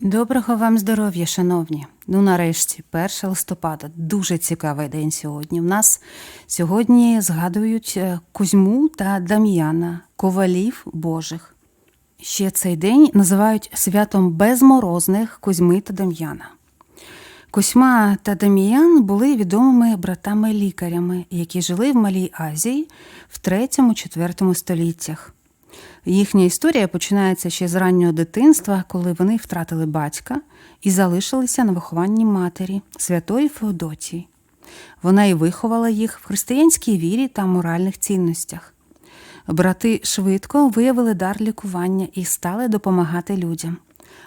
Доброго вам здоров'я, шановні. Ну, нарешті, 1 листопада. Дуже цікавий день сьогодні. У нас сьогодні згадують е, Кузьму та Дам'яна, ковалів Божих. Ще цей день називають святом безморозних Кузьми та Дам'яна. Кузьма та Дам'ян були відомими братами-лікарями, які жили в Малій Азії в 3-4 століттях. Їхня історія починається ще з раннього дитинства, коли вони втратили батька і залишилися на вихованні матері, святої Феодотії. Вона і виховала їх в християнській вірі та моральних цінностях. Брати швидко виявили дар лікування і стали допомагати людям,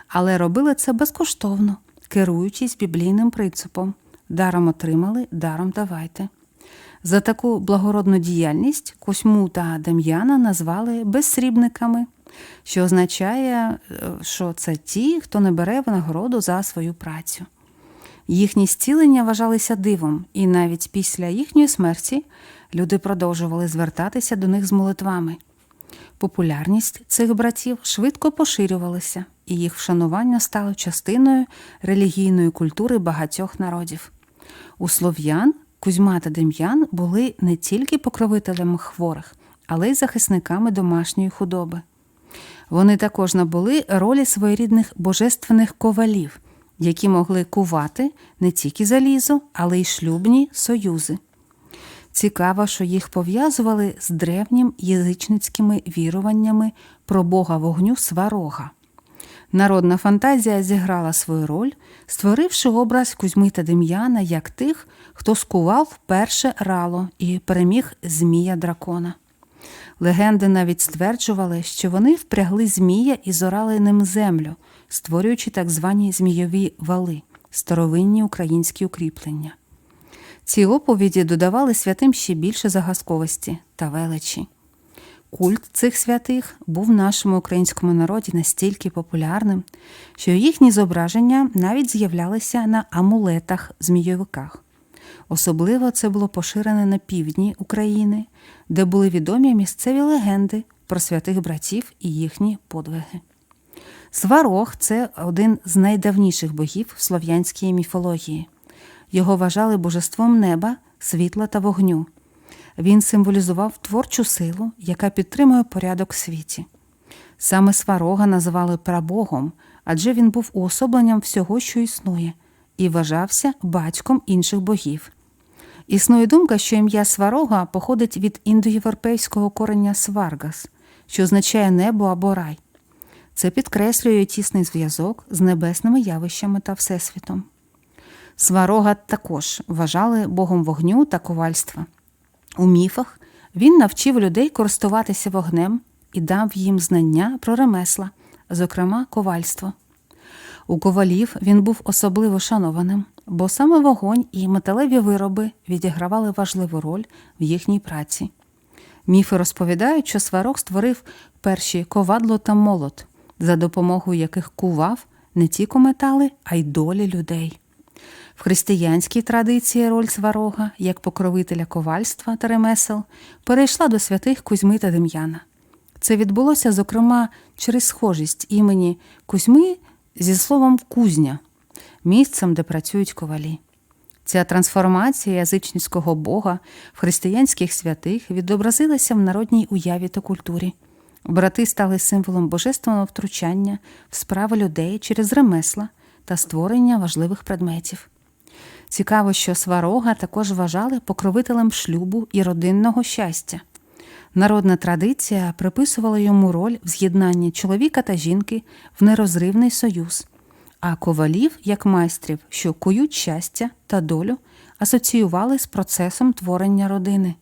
але робили це безкоштовно, керуючись біблійним принципом даром отримали, даром давайте. За таку благородну діяльність Косьму та Дем'яна назвали безсрібниками, що означає, е, що це ті, хто не бере винагороду за свою працю. Їхні зцілення вважалися дивом, і навіть після їхньої смерті люди продовжували звертатися до них з молитвами. Популярність цих братів швидко поширювалася, і їх вшанування стало частиною релігійної культури багатьох народів. У слов'ян Кузьма та Дем'ян були не тільки покровителями хворих, але й захисниками домашньої худоби. Вони також набули ролі своєрідних божественних ковалів, які могли кувати не тільки залізо, але й шлюбні союзи. Цікаво, що їх пов'язували з древнім язичницькими віруваннями про бога вогню сварога. Народна фантазія зіграла свою роль, створивши образ Кузьми та Дем'яна як тих, хто скував перше рало і переміг Змія дракона. Легенди навіть стверджували, що вони впрягли Змія і зорали ним землю, створюючи так звані змійові вали, старовинні українські укріплення. Ці оповіді додавали святим ще більше загадковості та величі. Культ цих святих був в нашому українському народі настільки популярним, що їхні зображення навіть з'являлися на амулетах змійовиках. Особливо це було поширене на півдні України, де були відомі місцеві легенди про святих братів і їхні подвиги. Сварог це один з найдавніших богів в слов'янській міфології. Його вважали божеством неба, світла та вогню. Він символізував творчу силу, яка підтримує порядок в світі. Саме сварога називали прабогом, адже він був уособленням всього, що існує, і вважався батьком інших богів. Існує думка, що ім'я сварога походить від індоєвропейського корення сваргас, що означає небо або рай. Це підкреслює тісний зв'язок з небесними явищами та Всесвітом. Сварога також вважали богом вогню та ковальства. У міфах він навчив людей користуватися вогнем і дав їм знання про ремесла, зокрема ковальство. У ковалів він був особливо шанованим, бо саме вогонь і металеві вироби відігравали важливу роль в їхній праці. Міфи розповідають, що сварог створив перші ковадло та молот, за допомогою яких кував не тільки метали, а й долі людей. В християнській традиції роль сварога, як покровителя ковальства та ремесел, перейшла до святих Кузьми та Дем'яна. Це відбулося, зокрема, через схожість імені Кузьми зі словом кузня, місцем, де працюють ковалі. Ця трансформація язичницького бога в християнських святих відобразилася в народній уяві та культурі. Брати стали символом божественного втручання в справи людей через ремесла та створення важливих предметів. Цікаво, що сварога також вважали покровителем шлюбу і родинного щастя. Народна традиція приписувала йому роль в з'єднанні чоловіка та жінки в нерозривний союз, а ковалів, як майстрів, що кують щастя та долю, асоціювали з процесом творення родини.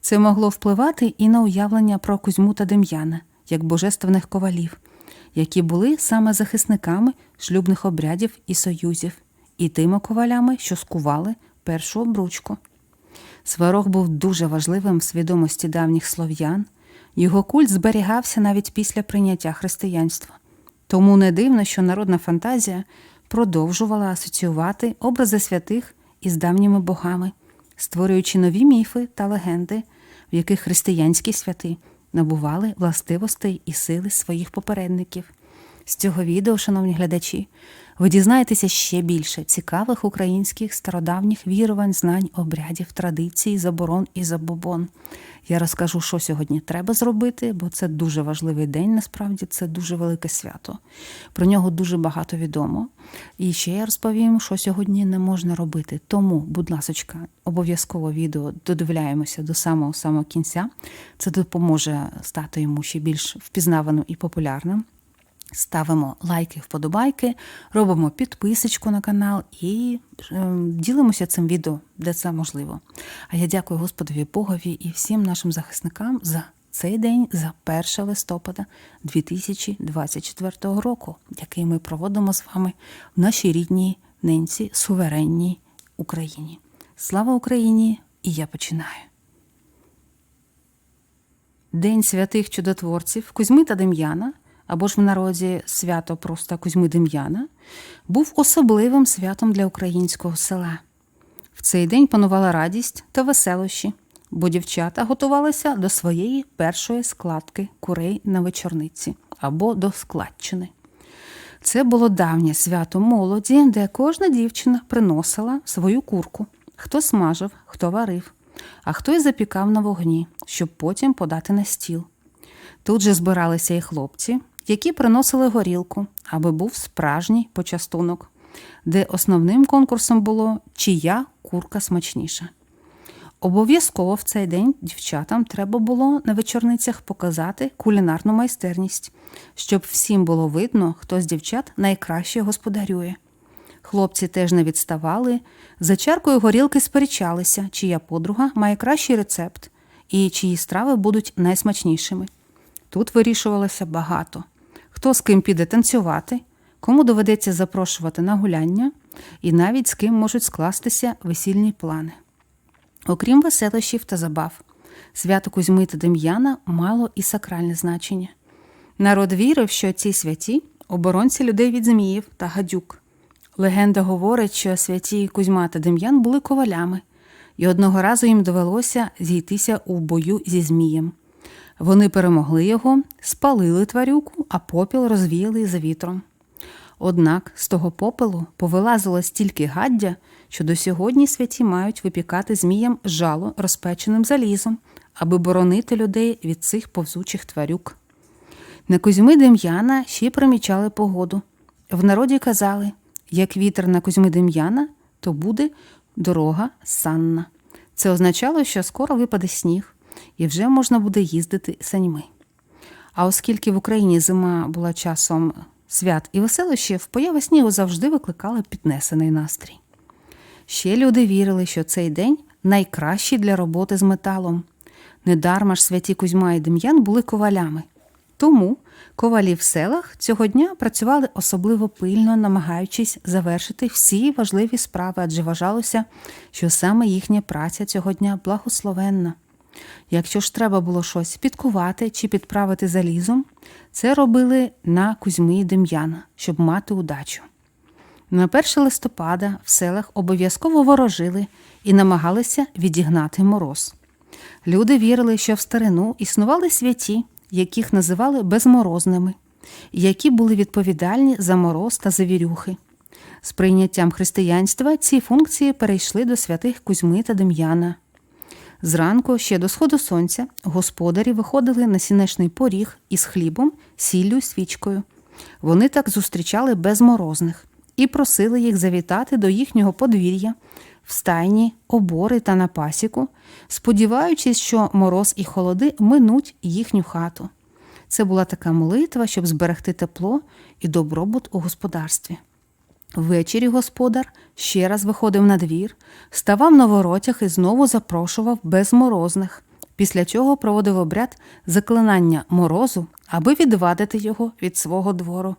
Це могло впливати і на уявлення про Кузьму та Дем'яна, як божественних ковалів, які були саме захисниками шлюбних обрядів і союзів і тими ковалями, що скували першу обручку. Сварог був дуже важливим в свідомості давніх слов'ян, його культ зберігався навіть після прийняття християнства. Тому не дивно, що народна фантазія продовжувала асоціювати образи святих із давніми богами, створюючи нові міфи та легенди, в яких християнські святи набували властивостей і сили своїх попередників. З цього відео, шановні глядачі, ви дізнаєтеся ще більше цікавих українських стародавніх вірувань, знань, обрядів, традицій, заборон і забобон. Я розкажу, що сьогодні треба зробити, бо це дуже важливий день, насправді це дуже велике свято. Про нього дуже багато відомо. І ще я розповім, що сьогодні не можна робити. Тому, будь ласочка, обов'язково відео додивляємося до самого самого кінця. Це допоможе стати йому ще більш впізнаваним і популярним. Ставимо лайки, вподобайки, робимо підписочку на канал і е, ділимося цим відео, де це можливо. А я дякую Господові Богові і всім нашим захисникам за цей день, за 1 листопада 2024 року, який ми проводимо з вами в нашій рідній ненці, суверенній Україні. Слава Україні! І я починаю. День святих чудотворців Кузьми та Дем'яна або ж в народі свято просто Кузьми Дем'яна, був особливим святом для українського села. В цей день панувала радість та веселощі, бо дівчата готувалися до своєї першої складки курей на вечорниці або до складчини. Це було давнє свято молоді, де кожна дівчина приносила свою курку, хто смажив, хто варив, а хто й запікав на вогні, щоб потім подати на стіл. Тут же збиралися і хлопці, які приносили горілку, аби був справжній почастунок, де основним конкурсом було чия курка смачніша. Обов'язково в цей день дівчатам треба було на вечорницях показати кулінарну майстерність, щоб всім було видно, хто з дівчат найкраще господарює. Хлопці теж не відставали, за чаркою горілки сперечалися, чия подруга має кращий рецепт і чиї страви будуть найсмачнішими. Тут вирішувалося багато хто з ким піде танцювати, кому доведеться запрошувати на гуляння, і навіть з ким можуть скластися весільні плани. Окрім веселощів та забав, свято Кузьми та Дем'яна мало і сакральне значення. Народ вірив, що ці святі оборонці людей від зміїв та гадюк. Легенда говорить, що святі Кузьма та Дем'ян були ковалями, і одного разу їм довелося зійтися у бою зі Змієм. Вони перемогли його, спалили тварюку, а попіл розвіяли за вітром. Однак з того попелу повилазило стільки гаддя, що до сьогодні святі мають випікати зміям жало розпеченим залізом, аби боронити людей від цих повзучих тварюк. На Кузьми Дем'яна ще примічали погоду. В народі казали як вітер на Кузьми Дем'яна, то буде дорога санна. Це означало, що скоро випаде сніг і вже можна буде їздити саньми. А оскільки в Україні зима була часом свят і веселощів, поява снігу завжди викликала піднесений настрій. Ще люди вірили, що цей день найкращий для роботи з металом. Недарма ж святі Кузьма і Дем'ян були ковалями. Тому ковалі в селах цього дня працювали особливо пильно, намагаючись завершити всі важливі справи, адже вважалося, що саме їхня праця цього дня благословенна. Якщо ж треба було щось підкувати чи підправити залізом, це робили на Кузьми і Дем'яна, щоб мати удачу. На 1 листопада в селах обов'язково ворожили і намагалися відігнати мороз. Люди вірили, що в старину існували святі, яких називали безморозними, які були відповідальні за мороз та завірюхи. З прийняттям християнства ці функції перейшли до святих Кузьми та Дем'яна. Зранку ще до сходу сонця господарі виходили на сінешний поріг із хлібом, сіллю свічкою. Вони так зустрічали безморозних і просили їх завітати до їхнього подвір'я, в стайні, обори та на пасіку, сподіваючись, що мороз і холоди минуть їхню хату. Це була така молитва, щоб зберегти тепло і добробут у господарстві. Ввечері господар ще раз виходив на двір, ставав на воротях і знову запрошував безморозних, після чого проводив обряд заклинання морозу, аби відвадити його від свого двору.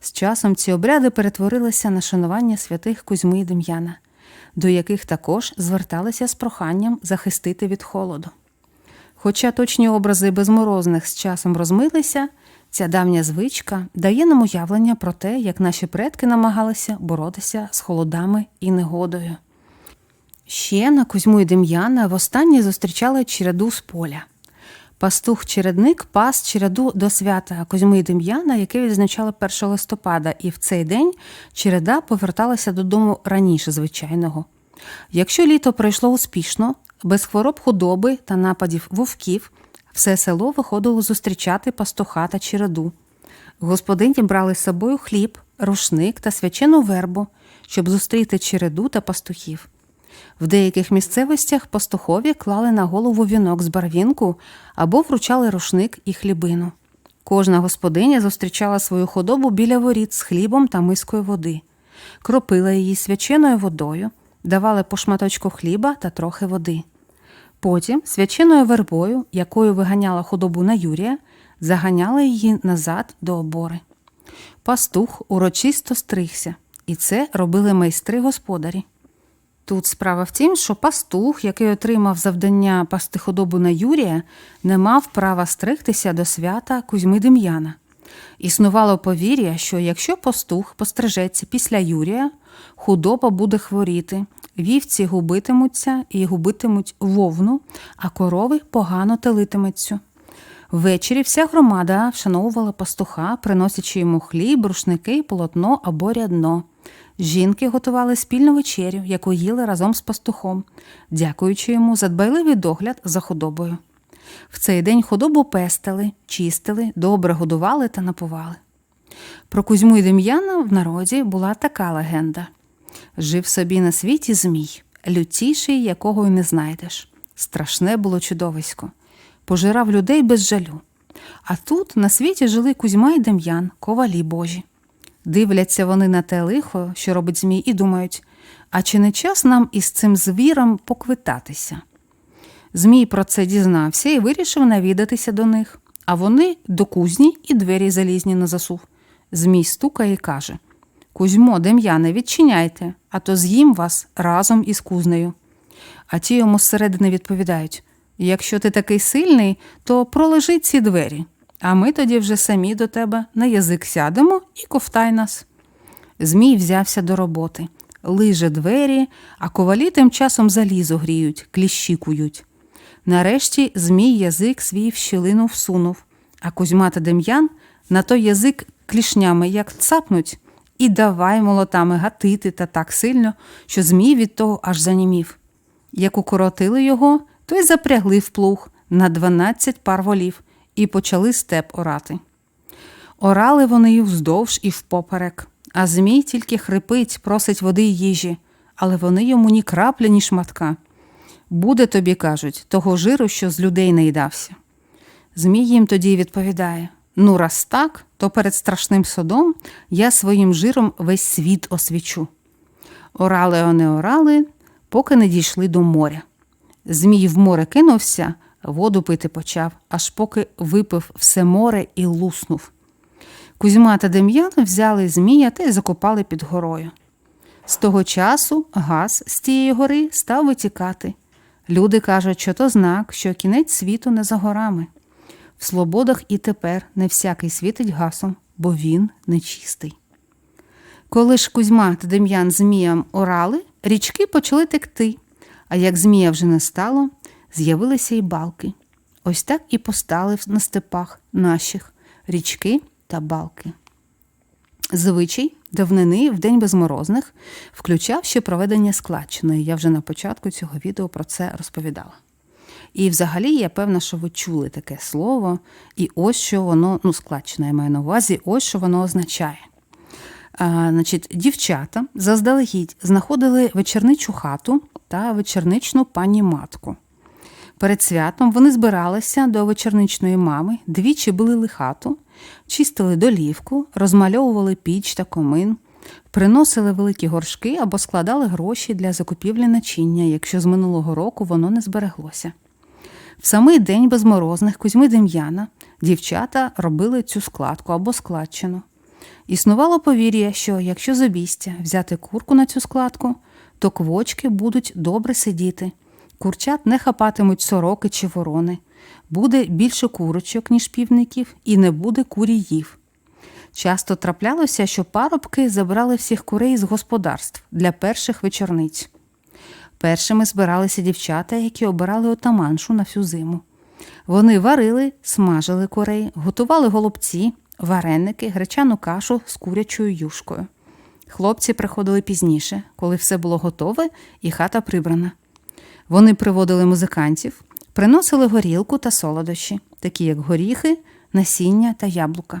З часом ці обряди перетворилися на шанування святих Кузьми і Дем'яна, до яких також зверталися з проханням захистити від холоду. Хоча точні образи безморозних з часом розмилися, Ця давня звичка дає нам уявлення про те, як наші предки намагалися боротися з холодами і негодою. Ще на Кузьму і Дем'яна востаннє зустрічали череду з поля. Пастух-чередник пас череду до свята Козьми і Дем'яна, яке відзначали 1 листопада, і в цей день череда поверталася додому раніше звичайного. Якщо літо пройшло успішно, без хвороб худоби та нападів вовків, все село виходило зустрічати пастуха та череду. Господині брали з собою хліб, рушник та свячену вербу, щоб зустріти череду та пастухів. В деяких місцевостях пастухові клали на голову вінок з барвінку або вручали рушник і хлібину. Кожна господиня зустрічала свою худобу біля воріт з хлібом та мискою води, кропила її свяченою водою, давали по шматочку хліба та трохи води. Потім свяченою вербою, якою виганяла худобу на Юрія, заганяли її назад до обори. Пастух урочисто стригся, і це робили майстри господарі. Тут справа в тім, що пастух, який отримав завдання пасти худобу на Юрія, не мав права стригтися до свята Кузьми Дем'яна. Існувало повір'я, що якщо пастух пострижеться після Юрія, худоба буде хворіти, вівці губитимуться і губитимуть вовну, а корови погано телитимуться. Ввечері вся громада вшановувала пастуха, приносячи йому хліб, рушники, полотно або рядно. Жінки готували спільну вечерю, яку їли разом з пастухом, дякуючи йому за дбайливий догляд за худобою. В цей день худобу пестили, чистили, добре годували та напували. Про Кузьму і Дем'яна в народі була така легенда: жив собі на світі Змій, лютіший, якого й не знайдеш. Страшне було чудовисько, пожирав людей без жалю. А тут на світі жили Кузьма і Дем'ян, ковалі божі. Дивляться вони на те лихо, що робить Змій, і думають, а чи не час нам із цим звіром поквитатися? Змій про це дізнався і вирішив навідатися до них, а вони до кузні і двері залізні на засув. Змій стукає і каже Кузьмо, Дем'яне, відчиняйте, а то з'їм вас разом із кузнею. А ті йому зсередини відповідають якщо ти такий сильний, то пролежи ці двері, а ми тоді вже самі до тебе на язик сядемо і ковтай нас. Змій взявся до роботи, лиже двері, а ковалі тим часом залізо гріють, кліщі кують. Нарешті Змій язик свій в щілину всунув, а Кузьма та Дем'ян на той язик клішнями як цапнуть, і давай молотами гатити та так сильно, що Змій від того аж занімів. Як укоротили його, то й запрягли в плуг на дванадцять пар волів і почали степ орати. Орали вони вздовж і впоперек, а Змій тільки хрипить, просить води й їжі, але вони йому ні крапля, ні шматка. Буде тобі, кажуть, того жиру, що з людей наїдався. Змій їм тоді відповідає ну, раз так, то перед страшним судом я своїм жиром весь світ освічу. Орали вони орали, поки не дійшли до моря. Змій в море кинувся, воду пити почав, аж поки випив все море і луснув. Кузьма та Дем'ян взяли Змія та й закопали під горою. З того часу газ з тієї гори став витікати. Люди кажуть, що то знак, що кінець світу не за горами. В свободах і тепер не всякий світить гасом, бо він нечистий. Коли ж Кузьма та Дем'ян Зміям орали, річки почали текти, а як Змія вже не стало, з'явилися й балки. Ось так і постали на степах наших річки та балки. Звичай давнини в день безморозних включав ще проведення складчини. Я вже на початку цього відео про це розповідала. І взагалі я певна, що ви чули таке слово, і ось що воно, ну, складчина я маю на увазі, ось що воно означає. А, значить, Дівчата заздалегідь знаходили вечерничу хату та вечерничну пані матку. Перед святом вони збиралися до вечерничної мами, двічі били хату, чистили долівку, розмальовували піч та комин, приносили великі горшки або складали гроші для закупівлі начиння, якщо з минулого року воно не збереглося. В самий день безморозних Кузьми Дем'яна дівчата робили цю складку або складчину. Існувало повір'я, що якщо з взяти курку на цю складку, то квочки будуть добре сидіти. Курчат не хапатимуть сороки чи ворони, буде більше курочок, ніж півників, і не буде куріїв. Часто траплялося, що парубки забрали всіх курей з господарств для перших вечорниць. Першими збиралися дівчата, які обирали отаманшу на всю зиму. Вони варили, смажили курей, готували голубці, вареники, гречану кашу з курячою юшкою. Хлопці приходили пізніше, коли все було готове і хата прибрана. Вони приводили музикантів, приносили горілку та солодощі, такі як горіхи, насіння та яблука.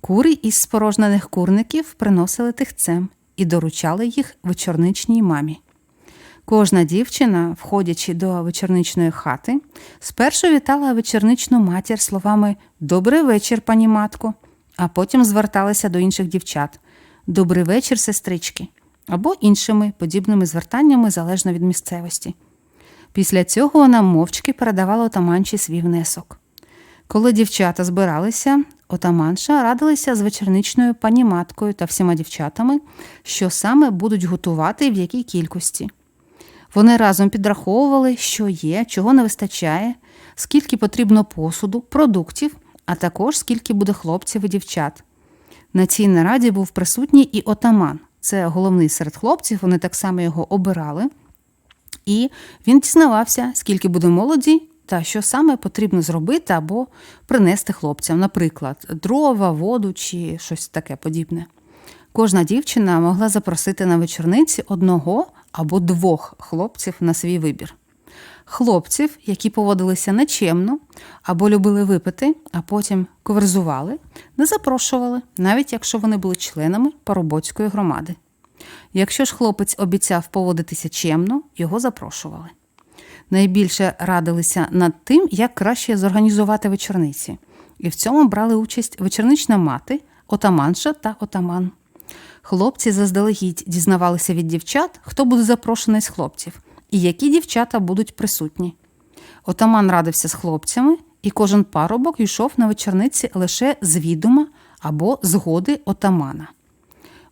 Кури із спорожнених курників приносили тихцем і доручали їх вечорничній мамі. Кожна дівчина, входячи до вечорничної хати, спершу вітала вечорничну матір словами Добрий вечір, пані матко, а потім зверталася до інших дівчат Добрий вечір, сестрички, або іншими подібними звертаннями залежно від місцевості. Після цього вона мовчки передавала отаманчі свій внесок. Коли дівчата збиралися, отаманша радилися з вечорничною паніматкою та всіма дівчатами, що саме будуть готувати і в якій кількості. Вони разом підраховували, що є, чого не вистачає, скільки потрібно посуду, продуктів, а також скільки буде хлопців і дівчат. На цій нараді був присутній і отаман. Це головний серед хлопців, вони так само його обирали. І він дізнавався, скільки буде молоді та що саме потрібно зробити або принести хлопцям, наприклад, дрова, воду чи щось таке подібне. Кожна дівчина могла запросити на вечорниці одного або двох хлопців на свій вибір. Хлопців, які поводилися нечемно або любили випити, а потім коверзували, не запрошували, навіть якщо вони були членами парубоцької громади. Якщо ж хлопець обіцяв поводитися чемно, його запрошували. Найбільше радилися над тим, як краще зорганізувати вечорниці, і в цьому брали участь вечорнична мати, отаманша та отаман. Хлопці заздалегідь дізнавалися від дівчат, хто буде запрошений з хлопців, і які дівчата будуть присутні. Отаман радився з хлопцями, і кожен парубок йшов на вечорниці лише з відома або згоди отамана.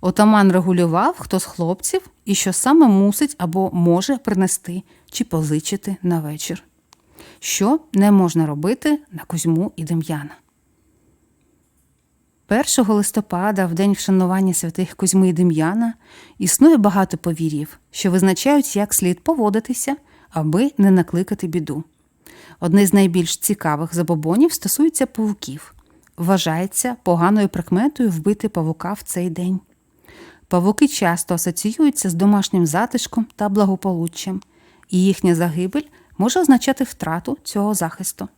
Отаман регулював, хто з хлопців і що саме мусить або може принести чи позичити на вечір. Що не можна робити на Кузьму і Дем'яна. 1 листопада, в день вшанування святих Кузьми і Дем'яна, існує багато повір'їв, що визначають, як слід поводитися, аби не накликати біду. Одне з найбільш цікавих забобонів стосується павуків. Вважається поганою прикметою вбити павука в цей день. Павуки часто асоціюються з домашнім затишком та благополуччям, і їхня загибель може означати втрату цього захисту.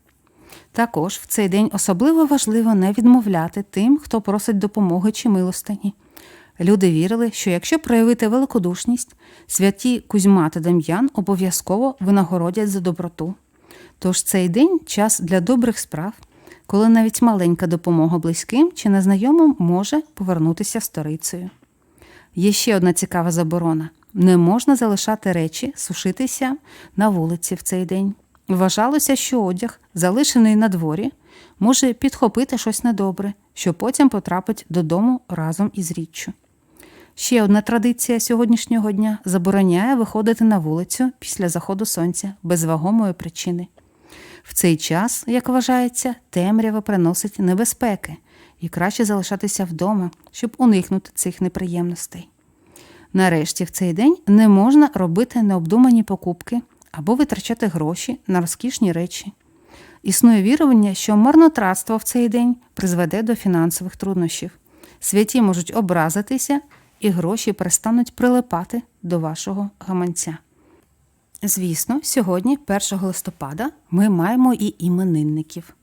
Також в цей день особливо важливо не відмовляти тим, хто просить допомоги чи милостині. Люди вірили, що якщо проявити великодушність, святі Кузьма та Дем'ян обов'язково винагородять за доброту. Тож цей день час для добрих справ, коли навіть маленька допомога близьким чи незнайомим може повернутися сторицею. Є ще одна цікава заборона: не можна залишати речі сушитися на вулиці в цей день. Вважалося, що одяг, залишений на дворі, може підхопити щось недобре, що потім потрапить додому разом із річчю. Ще одна традиція сьогоднішнього дня забороняє виходити на вулицю після заходу сонця без вагомої причини. В цей час, як вважається, темрява приносить небезпеки і краще залишатися вдома, щоб уникнути цих неприємностей. Нарешті, в цей день не можна робити необдумані покупки або витрачати гроші на розкішні речі. Існує вірування, що марнотратство в цей день призведе до фінансових труднощів. Святі можуть образитися, і гроші перестануть прилипати до вашого гаманця. Звісно, сьогодні, 1 листопада, ми маємо і іменинників.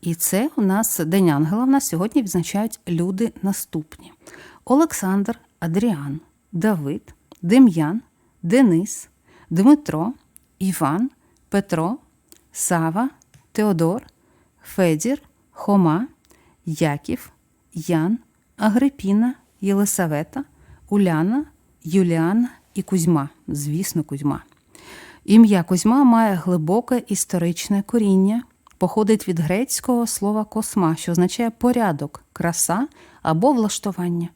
І це у нас День Ангела. В нас сьогодні відзначають люди наступні: Олександр, Адріан, Давид, Дем'ян, Денис, Дмитро, Іван, Петро, Сава, Теодор, Федір, Хома, Яків, Ян, Агрипіна, Єлисавета, Уляна, Юліана і Кузьма. Звісно, Кузьма. Ім'я Кузьма має глибоке історичне коріння, походить від грецького слова косма, що означає порядок, краса або влаштування.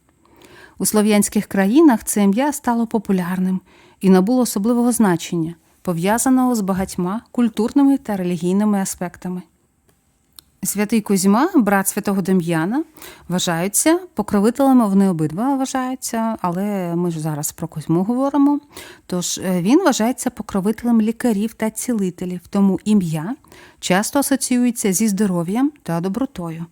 У слов'янських країнах це ім'я стало популярним і набуло особливого значення, пов'язаного з багатьма культурними та релігійними аспектами. Святий Кузьма, брат святого Дем'яна, вважаються покровителями, вони обидва вважаються, але ми ж зараз про Кузьму говоримо. Тож е, він вважається покровителем лікарів та цілителів, тому ім'я часто асоціюється зі здоров'ям та добротою.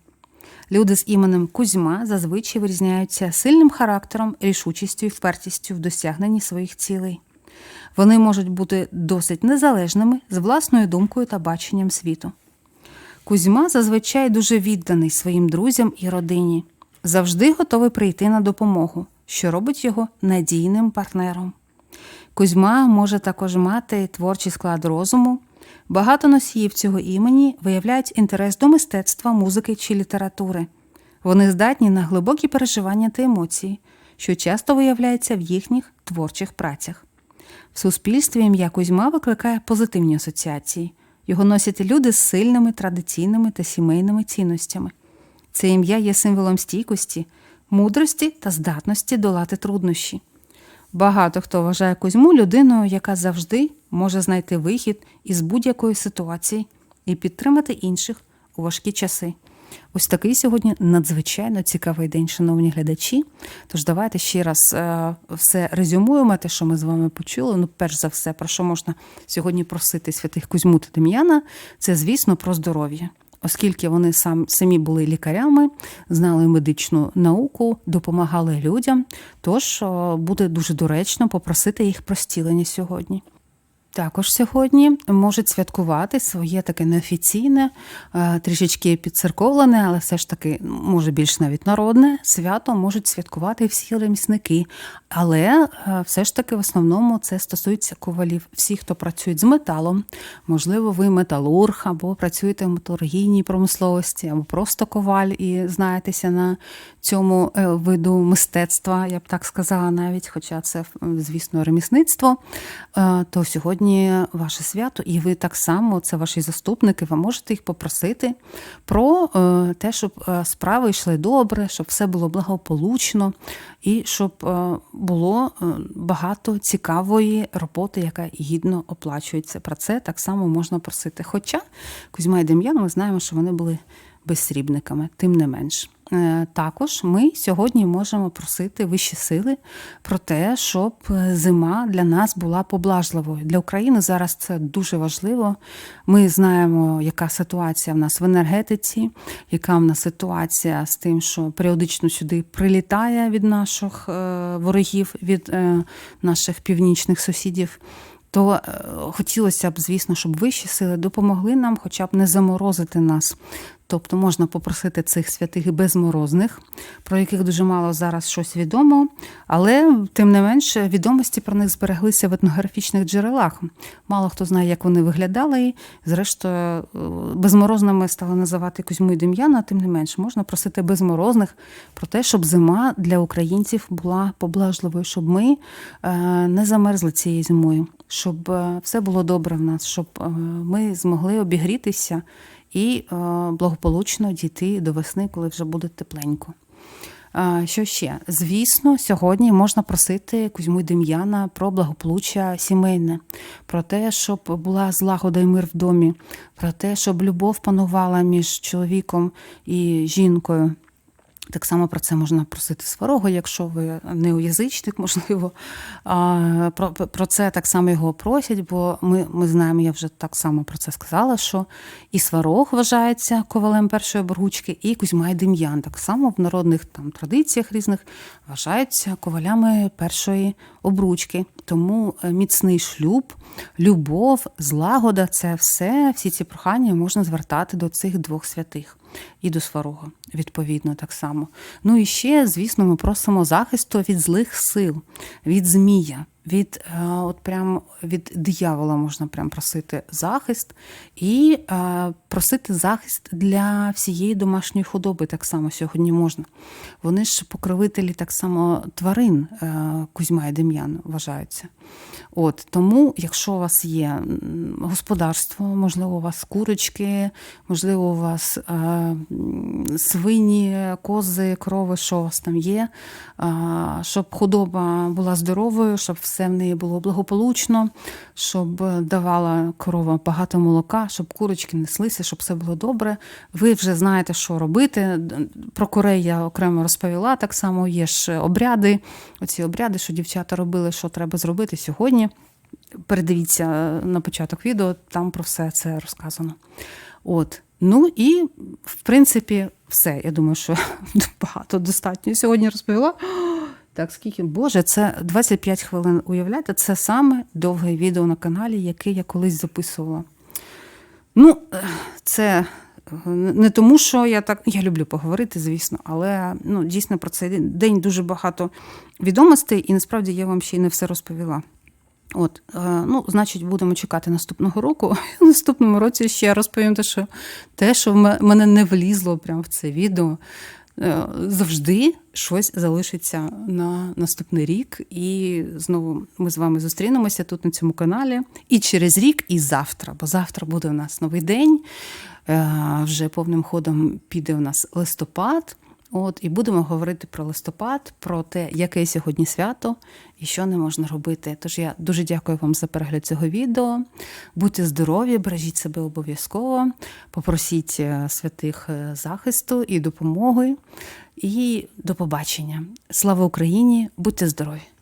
Люди з іменем Кузьма зазвичай вирізняються сильним характером, рішучістю і впертістю в досягненні своїх цілей. Вони можуть бути досить незалежними з власною думкою та баченням світу. Кузьма зазвичай дуже відданий своїм друзям і родині, завжди готовий прийти на допомогу, що робить його надійним партнером. Кузьма може також мати творчий склад розуму. Багато носіїв цього імені виявляють інтерес до мистецтва, музики чи літератури. Вони здатні на глибокі переживання та емоції, що часто виявляється в їхніх творчих працях. В суспільстві ім'я Кузьма викликає позитивні асоціації. Його носять люди з сильними традиційними та сімейними цінностями. Це ім'я є символом стійкості, мудрості та здатності долати труднощі. Багато хто вважає Кузьму людиною, яка завжди може знайти вихід із будь-якої ситуації і підтримати інших у важкі часи. Ось такий сьогодні надзвичайно цікавий день, шановні глядачі. Тож давайте ще раз е, все резюмуємо, те, що ми з вами почули. Ну, перш за все, про що можна сьогодні просити святих Кузьму та Дем'яна, це, звісно, про здоров'я. Оскільки вони сам, самі були лікарями, знали медичну науку, допомагали людям, тож буде дуже доречно попросити їх про стілення сьогодні. Також сьогодні можуть святкувати своє таке неофіційне, е, трішечки підцерковлене, але все ж таки, може, більш навіть народне свято можуть святкувати всі ремісники. Але е, все ж таки в основному це стосується ковалів. Всі, хто працюють з металом, можливо, ви металург, або працюєте в металургійній промисловості, або просто коваль і знаєтеся на цьому е, виду мистецтва, я б так сказала, навіть, хоча це, звісно, ремісництво, то сьогодні сьогодні ваше свято, і ви так само, це ваші заступники, ви можете їх попросити про е, те, щоб е, справи йшли добре, щоб все було благополучно, і щоб е, було багато цікавої роботи, яка гідно оплачується. Про це так само можна просити. Хоча Кузьма і Дем'ян, ми знаємо, що вони були безсрібниками, тим не менш. Е, також ми сьогодні можемо просити вищі сили про те, щоб зима для нас була поблажливою. Для України зараз це дуже важливо. Ми знаємо, яка ситуація в нас в енергетиці, яка в нас ситуація з тим, що періодично сюди прилітає від наших е, ворогів, від е, наших північних сусідів то е, хотілося б, звісно, щоб вищі сили допомогли нам, хоча б не заморозити нас. Тобто можна попросити цих святих безморозних, про яких дуже мало зараз щось відомо, але тим не менше відомості про них збереглися в етнографічних джерелах. Мало хто знає, як вони виглядали. І, зрештою, е, безморозними стали називати Кузьму і Дем'яна, тим не менше, можна просити безморозних про те, щоб зима для українців була поблажливою, щоб ми е, не замерзли цією зимою щоб е, все було добре в нас, щоб ми змогли обігрітися і е, благополучно дійти до весни, коли вже буде тепленько. Що ще? Звісно, сьогодні можна просити Кузьму Дем'яна про благополуччя сімейне, про те, щоб була злагода і мир в домі, про те, щоб любов панувала між чоловіком і жінкою. Так само про це можна просити сварого, якщо ви неоязичник, можливо. Про про це так само його просять, бо ми ми знаємо, я вже так само про це сказала, що і сварог вважається ковалем першої боргучки, і Кузьма і Дем'ян. Так само в народних там традиціях різних вважаються ковалями першої обручки. Тому е, міцний шлюб, любов, злагода це все, всі ці прохання можна звертати до цих двох святих і до сварога, відповідно, так само. Ну і ще, звісно, ми просимо захисту від злих сил, від змія від е, от прям від диявола можна прям просити захист і е, просити захист для всієї домашньої худоби. Так само сьогодні можна. Вони ж покровителі так само тварин е, Кузьма і Дем'ян вважаються. От Тому, якщо у вас є господарство, можливо, у вас курочки, можливо, у вас свині, кози, крови, що у вас там є, щоб худоба була здоровою, щоб все все в неї було благополучно, щоб давала корова багато молока, щоб курочки неслися щоб все було добре. Ви вже знаєте, що робити. Про Корей я окремо розповіла. Так само є ж обряди. Оці обряди, що дівчата робили, що треба зробити сьогодні. Передивіться на початок відео, там про все це розказано. От. Ну і, в принципі, все. Я думаю, що багато достатньо сьогодні розповіла. Так, скільки? Боже, це 25 хвилин. Уявляєте, це саме довге відео на каналі, яке я колись записувала. Ну, це е, не тому, що я так. Я люблю поговорити, звісно, але ну, дійсно про цей день дуже багато відомостей, і насправді я вам ще й не все розповіла. От, е, ну, значить, будемо чекати наступного року. В наступному році ще розповім те, що те, що в мене не влізло прямо в це відео. Е, Завжди щось залишиться на наступний рік, і знову ми з вами зустрінемося тут на цьому каналі. І через рік, і завтра, бо завтра буде у нас новий день. Е, Вже повним ходом піде у нас листопад. От, і будемо говорити про листопад, про те, яке сьогодні свято і що не можна робити. Тож я дуже дякую вам за перегляд цього відео. Будьте здорові, бережіть себе обов'язково, попросіть е, святих е, захисту і допомоги. І до побачення. Слава Україні! Будьте здорові!